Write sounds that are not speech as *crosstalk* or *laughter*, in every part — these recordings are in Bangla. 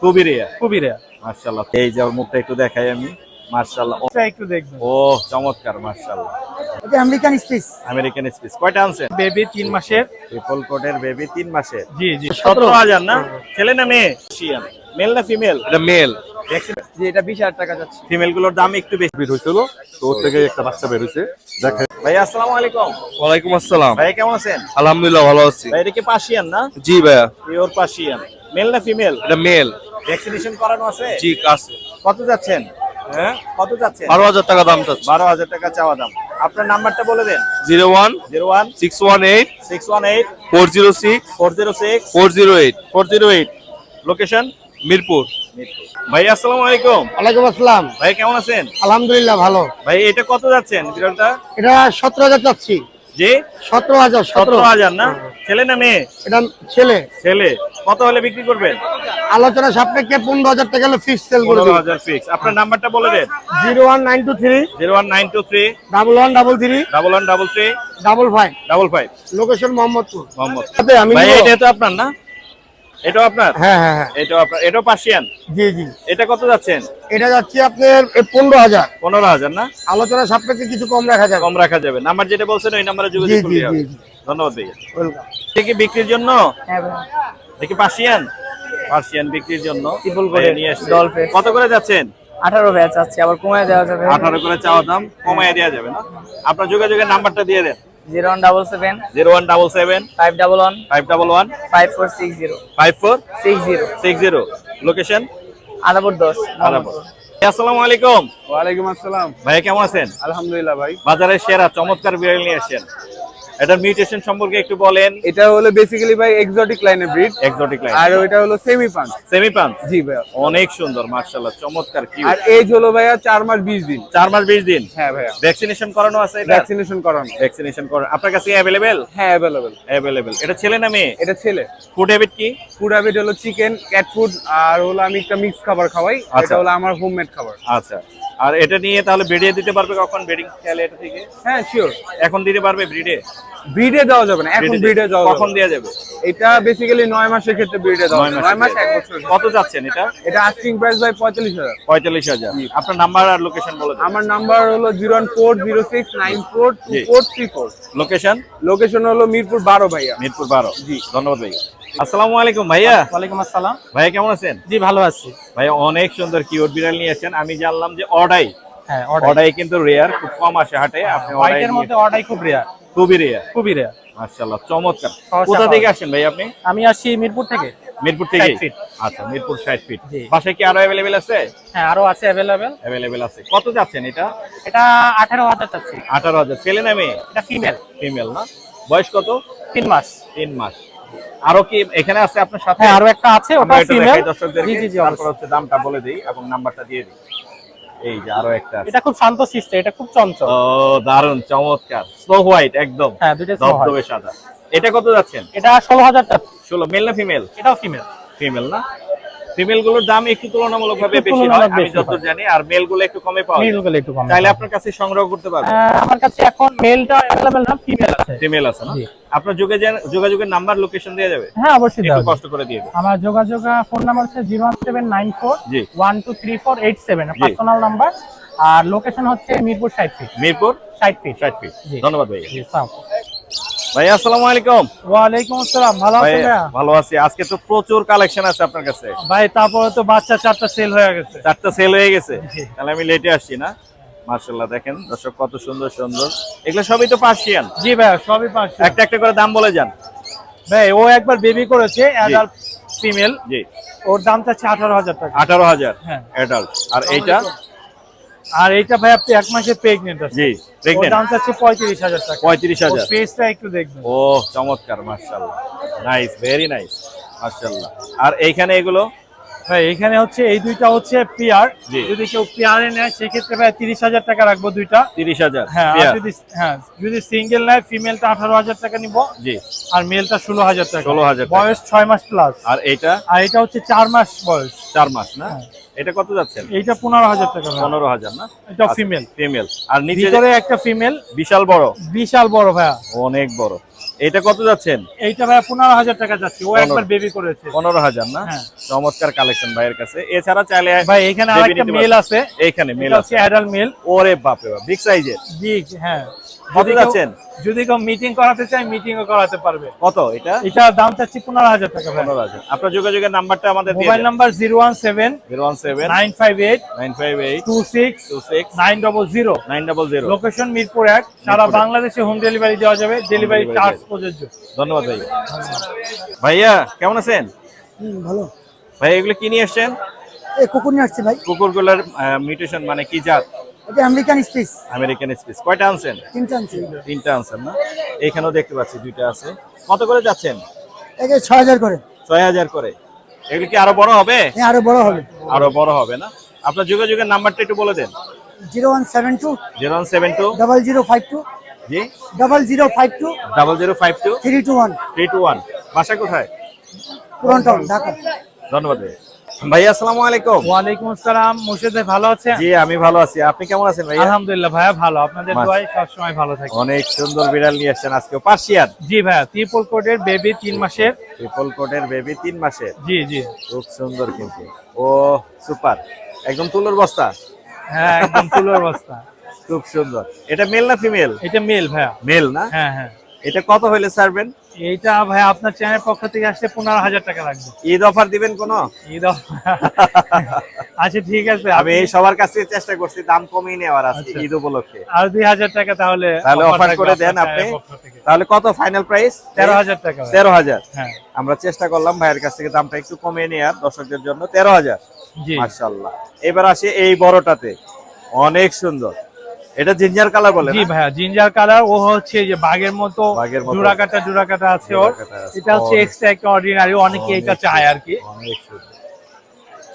খুবই রেয়ার খুবই রেয়ার মার্শাল্লাহ এই যে মুখটা একটু দেখাই আমি। মার্শাল্লাহ একটু দেখবেন। ও চমৎকার মার্শাল্লাহ এটা আমেরিকান স্পিস। American species. কয়টা আনছেন? বেবি তিন মাসের। ট্রিপল কোটের বেবি তিন মাসের। জি জি। সতেরো হাজার না? ছেলে না মেয়ে? মেল না ফিমেল এটা মেল জি এটা বিশ হাজার টাকা যাচ্ছে। ফিমেলগুলোর দাম একটু বেশি। বের তো ওর থেকে একটা বাচ্চা বের হয়েছে। দেখে ভাই আসসালামু আলাইকুম। ওয়ালাইকুম আসসালাম। ভাই কেমন আছেন? আলহামদুলিল্লাহ ভালো আছি। ভাই এটা কি পার্সিয়ান না? জি ভাইয়া। পিওর পার্সিয়ান মেল না ফিমেল এটা মেল ভ্যাকসিনেশন করানো আছে? জি আছে। কত যাচ্ছেন? হ্যাঁ? কত যাচ্ছেন? বারো হাজার টাকা দাম চাচ্ছে। বারো হাজার টাকা চাওয়া দাম। আপনার নাম্বারটা বলে দেন। Zero one zero one six one eight six one eight four zero six four zero six four zero eight. Four zero eight. Location Mirpur. ভাই আসসালামু আলাইকুম। ওয়ালাইকুম আসসালাম। ভাই কেমন আছেন? আলহামদুলিল্লাহ ভালো। ভাই এটা কত যাচ্ছেন বিড়ালটা? এটা সতেরো হাজার চাচ্ছি জি? সতেরো হাজার সতেরো। সতেরো হাজার না? ছেলে না মেয়ে? এটা ছেলে। ছেলে। কত হলে বিক্রি করবেন? আলোচনা সাপেক্ষে পনেরো হাজার টাকা হলে ফিক্স সেল করে পনেরো হাজার ফিক্স আপনার নাম্বারটা বলে দেন। Zero one nine two three zero one nine two three double one double three double one double three double five. Double five. Location Mohammadpur. Mohammad. আমি এটা তো আপনার না? এটাও আপনার? হ্যাঁ হ্যাঁ হ্যাঁ। এটাও আপনার। এটাও পার্সিয়ান জি জি। এটা কত যাচ্ছেন? এটা যাচ্ছে আপনার পনেরো হাজার। পনেরো হাজার না? আলোচনা সাপেক্ষে কিছু কম রাখা যাবে। কম রাখা যাবে। নাম্বার যেটা বলছেন ওই নাম্বারে যোগাযোগ হবে। ধন্যবাদ ভাইয়া। ওয়েলকাম। কি বিক্রির জন্য? হ্যাঁ দেখি পার্সিয়ান? পার্সিয়ান বিক্রির জন্য। নিয়ে আসছে। কত করে যাচ্ছেন? আঠারো ব্যাচ আছে আবার কমায় দেওয়া যাবে। আঠারো করে চাওয়া দাম কমায় দেওয়া যাবে না? আপনার যোগাযোগের নাম্বারটা দিয়ে দেন। Zero one double seven. Zero one double seven. Five double one. Five double one. Five four six zero. Five four six zero. Six zero. Location? Adapur দশ আসসালামু আলাইকুম। ওয়ালাইকুম আসসালাম। ভাইয়া কেমন আছেন? আলহামদুলিল্লাহ ভাই। বাজারের সেরা চমৎকার বিড়াল নিয়ে আসছেন। এটার মিউটেশন সম্পর্কে একটু বলেন। এটা হলো বেসিক্যালি ভাই এক্সোটিক লাইনের ব্রিড এক্সোটিক লাইন আর ওইটা হলো সেমি পাঞ্চ সেমি পাঞ্চ জি ভাইয়া। অনেক সুন্দর মার্শাল্লাহ চমৎকার কি আর এজ হলো ভাইয়া চার মাস বিশ দিন। চার মাস বিশ দিন? হ্যাঁ ভাইয়া। ভ্যাকসিনেশন করানো আছে এটা? ভ্যাকসিনেশন করানো। ভ্যাকসিনেশন করানো আপনার কাছে অ্যাভেলেবেল হ্যাঁ অ্যাভেলেবেল অ্যাভেলেবেল এটা ছেলে না মেয়ে? এটা ছেলে। ফুড হ্যাবিট কি? ফুড হ্যাবিট হলো চিকেন ক্যাট ফুড আর হলো আমি একটা মিক্স খাবার খাওয়াই। আচ্ছা। এটা হলো আমার হোমমেড খাবার। আচ্ছা। আর এটা নিয়ে তাহলে ব্রিডে দিতে পারবে কখন ব্রিডিং খেয়ালে এটা থেকে? হ্যাঁ শিওর এখন দিতে পারবে ব্রিডে ব্রিডে দেওয়া যাবে না এখন ব্রিডে দেওয়া কখন। দেওয়া যাবে? এটা বেসিক্যালি নয় মাসের ক্ষেত্রে ব্রিডে দেওয়া নয় যাবে। মাস এক বছর। কত যাচ্ছেন এটা? এটা আস্কিং প্রাইস ভাই পঁয়তাল্লিশ হাজার। পঁয়তাল্লিশ হাজার। আপনার নাম্বার আর লোকেশন বলে দেন। আমার নাম্বার হলো zero one four zero six nine four two জি। Four three four location location হলো মিরপুর বারো ভাইয়া। মিরপুর বারো। জি। ধন্যবাদ ভাইয়া। আসসালামু আলাইকুম ভাইয়া। ওয়ালাইকুম আসসালাম। ভাইয়া কেমন আছেন? জি ভালো আছি। ভাইয়া অনেক সুন্দর কিউট বিড়াল নিয়ে আসছেন আমি জানলাম যে অডাই। হ্যাঁ অডাই। কিন্তু রেয়ার খুব কম আসে হাটে। আপনি অডাই হোয়াইটের মধ্যে অর্ডাই খুব রেয়ার খুবই রেয়ার খুবই রেয়ার মাশাআল্লাহ চমৎকার। কোথা থেকে আসেন ভাই আপনি? আমি আসছি মিরপুর থেকে। মিরপুর থেকে? 60 আচ্ছা মিরপুর 60 ফিট। বাসায় কি আরও অ্যাভেলেবেল আছে? হ্যাঁ আরও আছে অ্যাভেলেবেল অ্যাভেলেবেল আছে। কত যাচ্ছেন এটা? এটা আঠারো হাজার চাচ্ছি আঠারো হাজার। ছেলে না মেয়ে? এটা ফিমেল ফিমেল না? বয়স কত? তিন মাস। তিন মাস। আরও কি এখানে আছে আপনার সাথে? হ্যাঁ আরও একটা আছে ওটা ফিমেল জি জি জি তারপর হচ্ছে দামটা বলে দেই এবং নাম্বারটা দিয়ে দিই। এই যে আরও একটা এটা খুব শান্ত শিষ্ট এটা খুব চঞ্চল। ও দারুণ চমৎকার। স্নো হোয়াইট একদম। হ্যাঁ দুইটা স্নো হোয়াইট সাদা। এটা কত যাচ্ছেন? এটা ষোলো হাজার টাকা। ষোলো মেল না ফিমেল এটাও ফিমেল ফিমেল না? ফিমেলগুলোর দাম একটু তুলনামূলক ভাবে বেশি হয় আমি যতদূর জানি আর মেলগুলো একটু কমে পাওয়া যায়। মিলগুলো একটু কম চাইলে আপনার কাছে সংগ্রহ করতে পারবেন। আমার কাছে এখন মেলটা অ্যাভেলেবেল না ফিমেল আছে। ফিমেল আছে না? আপনার যোগাযোগ যোগাযোগের নাম্বার লোকেশন দেওয়া যাবে? হ্যাঁ অবশ্যই একটু কষ্ট করে দিয়ে দেবেন আমার যোগাযোগ ফোন নাম্বার হচ্ছে zero one seven nine four জি। One two three four eight seven personal number আর লোকেশন হচ্ছে মিরপুর ষাট ফিট মিরপুর ষাট ফিট ষাট ফিট ধন্যবাদ ভাই জি ভাই আসসালামু আলাইকুম। ওয়ালাইকুম আসসালাম ভালো আছেন ভালো আছি। আজকে তো প্রচুর কালেকশন আছে আপনার কাছে। ভাই তারপরে তো বাচ্চা চারটা সেল হয়ে গেছে। চারটা সেল হয়ে গেছে। তাহলে আমি লেটে আসছি না। মার্শাল্লাহ দেখেন দর্শক কত সুন্দর সুন্দর। এগুলো সবই তো পার্সিয়ান জি ভাইয়া সবই পাচ্ছি একটা একটা করে দাম বলে যান। ভাই ও একবার বেবি করেছে অ্যাডাল্ট ফিমেল জি। ওর দাম চাচ্ছে আঠারো হাজার টাকা। আঠারো হাজার হ্যাঁ। অ্যাডাল্ট আর এইটা? আর এইটা ভাই আপনি এক মাসের প্রেগনেন্ট আছে জি প্রেগনেন্ট দাম চাচ্ছে পঁয়ত্রিশ হাজার টাকা। পঁয়ত্রিশ হাজার। ফেসটা একটু দেখবেন। ও চমৎকার মার্শাল্লাহ নাইস ভেরি নাইস মার্শাল্লাহ আর এইখানে এগুলো? ভাই এখানে হচ্ছে এই দুইটা হচ্ছে পিয়ার। যদি কেউ পিয়ারে নেয় সেক্ষেত্রে ভাই তিরিশ হাজার টাকা রাখব দুইটা। তিরিশ হাজার হ্যাঁ যদি হ্যাঁ যদি সিঙ্গেল নেয় ফিমেলটা আঠারো হাজার টাকা নিব। জি। আর মেলটা ষোলো হাজার টাকা। 16,000 টাকা। বয়স ছয় মাস প্লাস আর এইটা? আর এটা হচ্ছে চার মাস বয়স। চার মাস না? হ্যাঁ। এটা কত যাচ্ছেন এইটা পনেরো হাজার টাকা পনেরো হাজার না? এটা ফিমেল ফিমেল আর নিচে একটা ফিমেল বিশাল বড়। বিশাল বড় ভাইয়া। অনেক বড়। এটা কত যাচ্ছেন এইটা ভাই পনেরো হাজার টাকা যাচ্ছে। ও একবার বেবি করেছে। পনেরো হাজার না? হ্যাঁ। চমৎকার কালেকশন ভাইয়ের কাছে। এছাড়া চাইলে ভাই এখানে আরেকটা মেল আছে। এইখানে মেল আছে। অ্যাডাল্ট মেল ওরে বাপরে বাপ বিগ সাইজের বিগ হ্যাঁ। কত যদি কেউ- যাচ্ছেন? যদি কেউ মিটিং করাতে চায় মিটিংও করাতে পারবে। কত এটা? এটা দাম চাচ্ছি পনেরো হাজার টাকা পনেরো হাজার। আপনার যোগাযোগের নাম্বারটা আমাদের mobile number zero one seven zero one seven nine five eight nine five eight two six two six nine double zero. Nine double zero. Location Mirpur এক। সারা বাংলাদেশে হোম ডেলিভারি দেওয়া যাবে। ডেলিভারি চার্জ প্রযোজ্য। ধন্যবাদ ভাইয়া ভাইয়া কেমন আছেন? ভালো। ভাই এগুলো কি নিয়ে এসছেন? এই কুকুর নিয়ে আসছি ভাই। কুকুরগুলোর মিউটেশন মানে কি জাত? এটা আমেরিকান স্পিস। American species. কয়টা আনছেন? তিনটা আনছি। তিনটা আনছেন না? এখানেও দেখতে পাচ্ছি দুইটা আছে। কত করে যাচ্ছেন? একে ছয় হাজার করে। ছয় হাজার করে। এগুলো কি আরও বড় হবে? হ্যাঁ আরও বড় হবে। আরও বড় হবে না? আপনার যোগাযোগের নাম্বারটা একটু বলে দেন। Zero one seven two zero one seven two double zero five two জি? Double zero five two double zero five two three two one. Three two one. বাসা কোথায়? পুরান টাউন ঢাকা। ধন্যবাদ ভাই ভাই আসসালামু আলাইকুম। ওয়ালাইকুম আসসালাম। মুর্শিদ ভাই ভালো আছেন? জি আমি ভালো আছি। আপনি কেমন আছেন ভাইয়া? আলহামদুলিল্লাহ ভাইয়া ভালো। আপনাদের মাস- দোয়াই সবসময় ভালো থাকে। অনেক সুন্দর বিড়াল নিয়ে আসছেন আজকে। পার্সিয়ান? জি ভাইয়া ত্রিপল কোটের বেবি তিন মাসের। ট্রিপল কোটের বেবি তিন মাসের? জি জি। খুব সুন্দর কিন্তু। ও সুপার। একদম তুলোর বস্তা? হ্যাঁ একদম তুলোর বস্তা। *laughs* খুব সুন্দর। এটা মেল না ফিমেল এটা মেল ভাইয়া। মেল না? হ্যাঁ হ্যাঁ। এটা কত হইলে ছাড়বেন? এইটা ভাইয়া আপনার চ্যানেল পক্ষ থেকে আসলে পনেরো হাজার টাকা লাগবে। ঈদ অফার দিবেন কোন? ঈদ *laughs* আচ্ছা ঠিক আছে। আমি এই সবার কাছে চেষ্টা করছি দাম কমিয়ে নেওয়ার আজকে আচ্ছা। ঈদ উপলক্ষে। আর দুই হাজার টাকা তাহলে তাহলে অফার করে দেন আপনি। তাহলে কত ফাইনাল প্রাইস তেরো হাজার টাকা তেরো হাজার। হ্যাঁ। আমরা চেষ্টা করলাম ভাইয়ের কাছ থেকে দামটা একটু কমিয়ে নেওয়ার দর্শকদের জন্য তেরো হাজার। মার্শাল্লাহ এবার আসে এই বড়টাতে। অনেক সুন্দর। এটা জিঞ্জার কালার বলে জি ভাইয়া জিঞ্জার কালার ও হচ্ছে যে বাঘের মতো জোড়া কাটা জোড়া কাটা আছে ওর। এটা হচ্ছে এক্সট্রা একটা অর্ডিনারি অনেকে এটা চায় আর কি।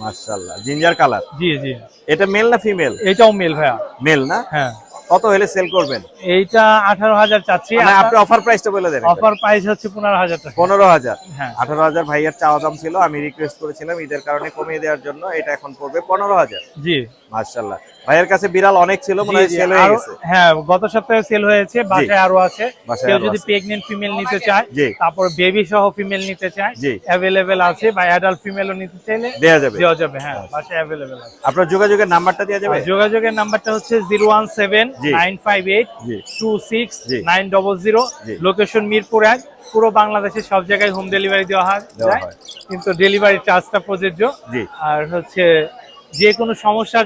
মার্শাল্লাহ জিঞ্জার কালার জি জি। এটা মেল না ফিমেল এটাও মেল ভাইয়া। মেল না? হ্যাঁ। কত হলে সেল করবেন? এইটা আঠারো হাজার চাচ্ছি মানে আপনি অফার প্রাইসটা বলে দেন অফার প্রাইস হচ্ছে পনেরো হাজার টাকা। পনেরো হাজার? হ্যাঁ। আঠারো হাজার ভাইয়ার চাওয়া দাম ছিল আমি রিকোয়েস্ট করেছিলাম ঈদের কারণে কমিয়ে দেওয়ার জন্য এটা এখন পড়বে পনেরো হাজার। জি। মার্শাল্লাহ ভাইয়ের কাছে বিড়াল অনেক ছিল মনে হয় সেল হয়ে গেছে হ্যাঁ গত সপ্তাহে সেল হয়েছে বাসায় আরও আছে কেউ যদি আছে। প্রেগনেন্ট ফিমেল নিতে চায় তারপর বেবি সহ ফিমেল নিতে চায় জি। আছে বা অ্যাডাল্ট ফিমেলও নিতে চাইলে দেয়া যাবে দেওয়া যাবে হ্যাঁ বাসায় অ্যাভেলেবেল আছে আপনার যোগাযোগের নাম্বারটা দেওয়া যাবে যোগাযোগের নাম্বারটা হচ্ছে জিরো ওয়ান সেভেন জি। নাইন ফাইভ এইট জি টু সিক্স জি। নাইন ডবল জিরো জি। লোকেশন মিরপুর এক পুরো বাংলাদেশে সব জায়গায় হোম ডেলিভারি দেওয়া। হয়। কিন্তু ডেলিভারি চার্জটা প্রযোজ্য আর হচ্ছে যে কোনো সমস্যা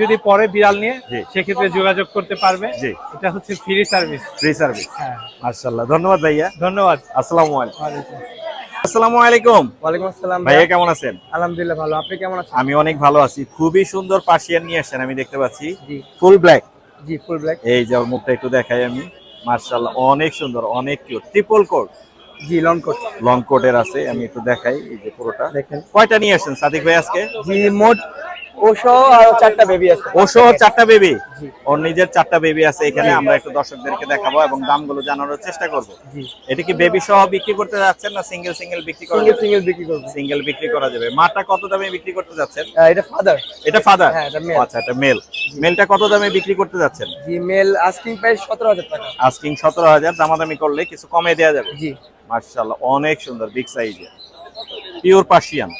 যদি পরে বিড়াল নিয়ে। সেক্ষেত্রে যোগাযোগ করতে পারবে। এটা হচ্ছে ফ্রি সার্ভিস ফ্রি সার্ভিস হ্যাঁ। মার্শাল্লাহ ধন্যবাদ ভাইয়া। ধন্যবাদ। আসসালামু আলাইকুম। আসসালামু। আলাইকুম। ওয়ালাইকুম আসসালাম ভাইয়া কেমন আছেন? আলহামদুলিল্লাহ ভালো। আপনি কেমন আছেন? আমি অনেক ভালো আছি। খুবই সুন্দর পার্সিয়ান নিয়ে আসছেন আমি দেখতে পাচ্ছি। জি। ফুল ব্ল্যাক জি ফুল ব্ল্যাক এই যে মুখটা একটু দেখাই আমি। মার্শাল্লাহ অনেক সুন্দর অনেক কিউট ট্রিপল কোট জি লং কোট লং কোটের আছে আমি একটু দেখাই এই যে পুরোটা। দেখেন। কয়টা নিয়ে আসেন সাদিক ভাই আজকে? জি মোট ওশো আর চারটা বেবি আছে। চারটা বেবি ওর নিজের চারটা বেবি আছে এখানে আমরা একটু দর্শকদেরকে দেখাবো এবং দামগুলো জানানোর চেষ্টা করব। এটা কি বেবি সহ বিক্রি করতে যাচ্ছেন না সিঙ্গেল সিঙ্গেল বিক্রি করা সিঙ্গেল সিঙ্গেল বিক্রি করব। সিঙ্গেল বিক্রি করা যাবে। মাটা কত দামে বিক্রি করতে যাচ্ছেন? এটা ফাদার এটা ফাদার হ্যাঁ, এটা। আচ্ছা এটা মেল মেলটা কত দামে বিক্রি করতে যাচ্ছেন? জি মেল আস্কিং প্রাইস টাকা। দামাদামি করলে কিছু কমে দেওয়া যাবে। জি। অনেক সুন্দর বিগ সাইজের পিওর পার্সিয়ান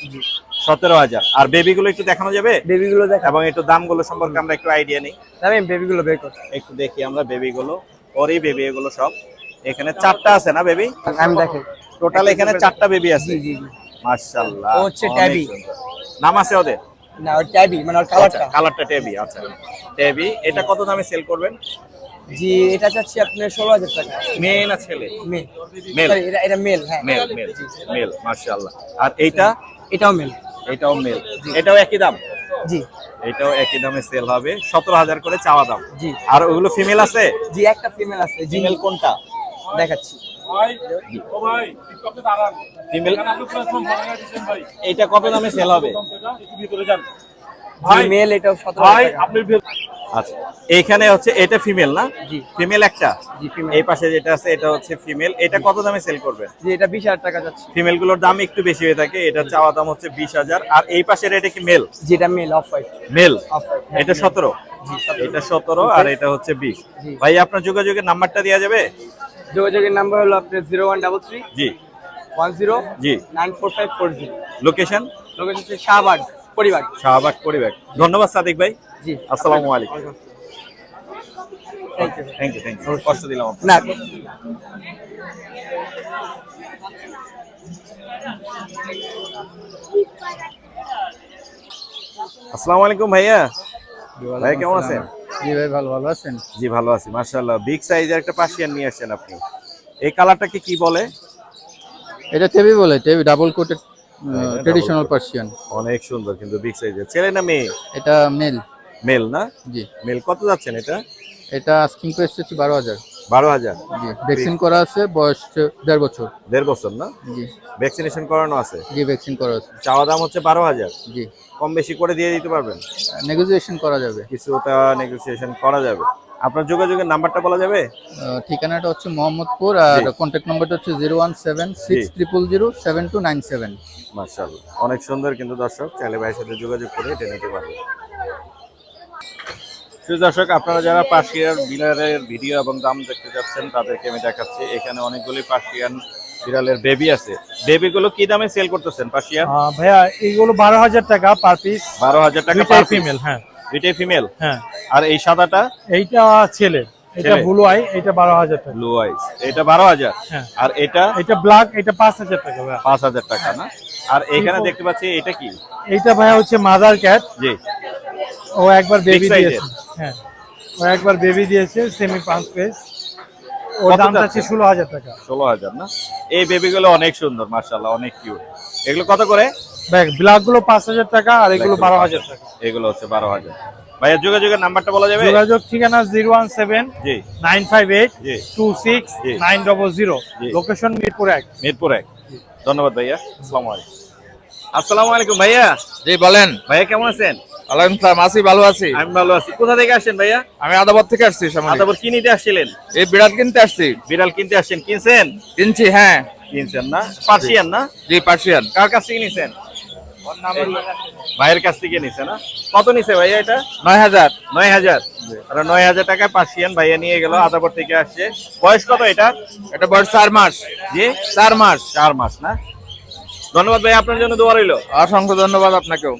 সতেরো হাজার। আর বেবিগুলো একটু দেখানো যাবে? বেবিগুলো দেখা এবং একটু দামগুলো সম্পর্কে আমরা একটু আইডিয়া নিই। আমি বেবিগুলো বের করছি। একটু দেখি আমরা বেবিগুলো ওরই বেবি এগুলো সব। এখানে চারটা আছে না বেবি আমি দেখেন টোটাল এখানে চারটা বেবি আছে। জি জি মার্শাল্লাহ ও হচ্ছে। সুন্দর। নাম আছে ওদের? না ওর ট্যাবি মানে ওর কালারটা কালারটা টেবি আচ্ছা। টেবি এটা কত দামে সেল করবেন? জি এটা চাচ্ছি আপনার ষোলো হাজার টাকা। মেয়ে না ছেলে? Male Male। এটা মেল হ্যাঁ। মেল মেল মেল মার্শাল্লাহ আর এইটা? এটাও মেল এটাও মেল এটাও একই দাম? জি। এটাও একই দামে সেল হবে। সতেরো হাজার করে চাওয়া দাম। জি। আর ওগুলো ফিমেল আছে? জি একটা ফিমেল আছে। জিমেল কোনটা? দেখাচ্ছি। ফিমেল এটা কত দামে সেল হবে? ভাই মেল এটাও সতেরো। আচ্ছা। এইখানে হচ্ছে এটা ফিমেল না? জি। ফিমেল একটা? জি ফিমেল এই পাশে যেটা আছে এটা হচ্ছে ফিমেল এটা কত দামে সেল করবেন জি এটা বিশ হাজার টাকা যাচ্ছে। ফিমেলগুলোর দাম একটু বেশি হয়ে থাকে এটা চাওয়া দাম হচ্ছে বিশ হাজার। আর এই পাশের এটা কি মেল জি এটা male off white male off white এটা সতেরো? জি সতেরো। এটা সতেরো আর এটা হচ্ছে বিশ। জি। ভাই আপনার যোগাযোগের নাম্বারটা দেওয়া যাবে? যোগাযোগের নাম্বার হলো আপনার জিরো ওয়ান ডাবল থ্রি জি। ওয়ান জিরো জি। Nine four five four zero. Location location হচ্ছে শাহবাগ পরিবার শাহবাগ পরিবার ধন্যবাদ সাদিক ভাই। জি। আসসালামু আলাইকুম। Thank you thank you thank you কষ্ট দিলাম না। আসসালামু আলাইকুম ভাইয়া। ভাই কেমন আছেন? জি ভাই ভালো ভালো আছেন? জি ভালো আছি মাশাআল্লাহ। বিগ সাইজের একটা পার্সিয়ান নিয়ে আসছেন আপনি। এই কালারটাকে কি বলে? এটা টেবি বলে tabby double coated traditional Persian অনেক সুন্দর কিন্তু বিগ সাইজের ছেলে না মেয়ে? এটা মেল মেল না? জি। মেল কত যাচ্ছেন এটা? এটা আস্কিং প্রাইস হচ্ছে বারো হাজার। বারো হাজার? জি ভ্যাকসিন করা আছে বয়স দেড় বছর। দেড় বছর না? জি। ভ্যাকসিনেশন করানো আছে? জি ভ্যাকসিন করা আছে। চাওয়া দাম হচ্ছে বারো হাজার। জি। কম বেশি করে দিয়ে দিতে পারবেন? নেগোসিয়েশন করা যাবে। কিছুটা নেগোসিয়েশন করা যাবে। আপনার যোগাযোগের নাম্বারটা বলা যাবে? ঠিকানাটা হচ্ছে মোহাম্মদপুর আর। কন্ট্যাক্ট নাম্বারটা হচ্ছে zero one seven six triple zero seven two nine seven. মার্শাল্লাহ অনেক সুন্দর কিন্তু দর্শক চাইলে ভাইয়ের সাথে যোগাযোগ করে এটা নিতে পারবেন। প্রিয় দর্শক আপনারা যারা পার্সিয়ান বিড়ালের ভিডিও এবং দাম দেখতে যাচ্ছেন তাদেরকে আমি দেখাচ্ছি। এখানে অনেকগুলি পার্সিয়ান বিড়ালের বেবি আছে। বেবিগুলো কি দামে সেল করতেছেন পার্সিয়ান আহ, ভাইয়া এইগুলো বারো হাজার টাকা পার পিস বারো হাজার টাকা দুইটাই ফিমেল হ্যাঁ। দুইটাই ফিমেল হ্যাঁ। আর এই সাদাটা? এইটা ছেলে এটা ব্লু আই এটা বারো হাজার টাকা। ব্লু আইস এটা বারো হাজার। হ্যাঁ। আর এটা? এটা ব্ল্যাক এটা পাঁচ হাজার টাকা ভাইয়া। পাঁচ হাজার টাকা না? আর এখানে দেখতে পাচ্ছি এটা কি? এইটা ভাইয়া হচ্ছে মাদার ক্যাট জি। ও একবার বেবি দিয়েছে। হ্যাঁ। ও একবার বেবি দিয়েছে সেমি পাঁচ পেজ ওর দামটা? যাচ্ছে ষোলো হাজার টাকা। ষোলো হাজার না? এই বেবিগুলো অনেক সুন্দর মার্শাল্লাহ অনেক কিউট এগুলো কত করে? দেখ ব্ল্যাকগুলো পাঁচ হাজার টাকা আর এগুলো বারো হাজার টাকা। এগুলো হচ্ছে বারো হাজার। ভাইয়া যোগাযোগের নাম্বারটা বলা যাবে? যোগাযোগ ঠিকানা জিরো ওয়ান সেভেন জি। নাইন ফাইভ এইট জি। Two six. Nine double zero. Location Mirpur এক। মিরপুর এক। ধন্যবাদ ভাইয়া। আসসালামু আলাইকুম। আসসালামু আলাইকুম ভাইয়া। জি বলেন। ভাইয়া কেমন আছেন? ভালো আছি। আমি ভালো আছি। কোথা থেকে আসছেন ভাইয়া? আমি আদাবাদ থেকে আসছি সামনে। আদাবর কি নিতে আসছিলেন? এই বিড়াল কিনতে আসছি। বিড়াল কিনতে আসছেন। কিনছেন? কিনছি হ্যাঁ। কিনছেন না? পার্সিয়ান না? জি পার্সিয়ান। কার কাছ থেকে নিছেন? ভাইয়ের কাছ থেকে নিছে না? কত নিছে ভাইয়া এটা? নয় হাজার। নয় হাজার। আর নয় হাজার টাকায় পার্সিয়ান ভাইয়া নিয়ে গেল আদাবর থেকে আসছে। বয়স কত এটা? এটা বয়স চার মাস। জি? চার মাস। চার মাস না? ধন্যবাদ ভাই আপনার জন্য দোয়া রইল। অসংখ্য ধন্যবাদ আপনাকেও।